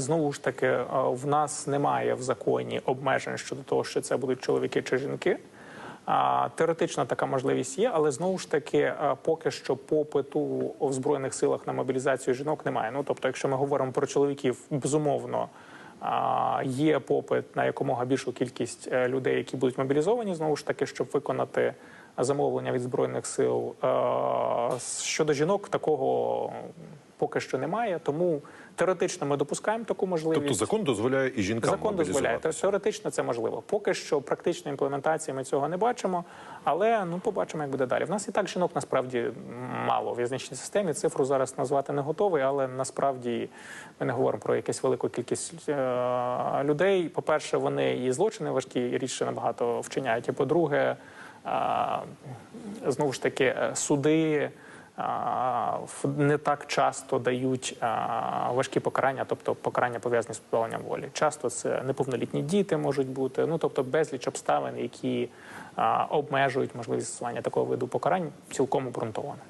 Знову ж таки, е, в нас немає в законі обмежень щодо того, що це будуть чоловіки чи жінки. Теоретично така можливість є, але знову ж таки, е, поки що попиту в збройних силах на мобілізацію жінок немає. Ну тобто, якщо ми говоримо про чоловіків, безумовно є попит на якомога більшу кількість е, людей, які будуть мобілізовані, знову ж таки, щоб виконати замовлення від збройних сил. Щодо жінок, такого поки що немає. Тому теоретично ми допускаємо таку можливість. Тобто закон дозволяє і жінкам Закон дозволяє мобілізуватися. теоретично це можливо. Поки що практичної імплементації ми цього не бачимо, але ну побачимо, як буде далі. В нас і так жінок насправді мало в в'язничній системі. Цифру зараз назвати не готовий, але насправді ми не говоримо про якусь велику кількість е- людей. По перше, вони і злочини важкі і рідше набагато вчиняють. І по-друге, е- знову ж таки, е, суди. Не так часто дають важкі покарання, тобто покарання пов'язані з позбавленням волі. Часто це неповнолітні діти можуть бути. Ну тобто безліч обставин, які обмежують можливість застосування такого виду покарань, цілком обґрунтовано.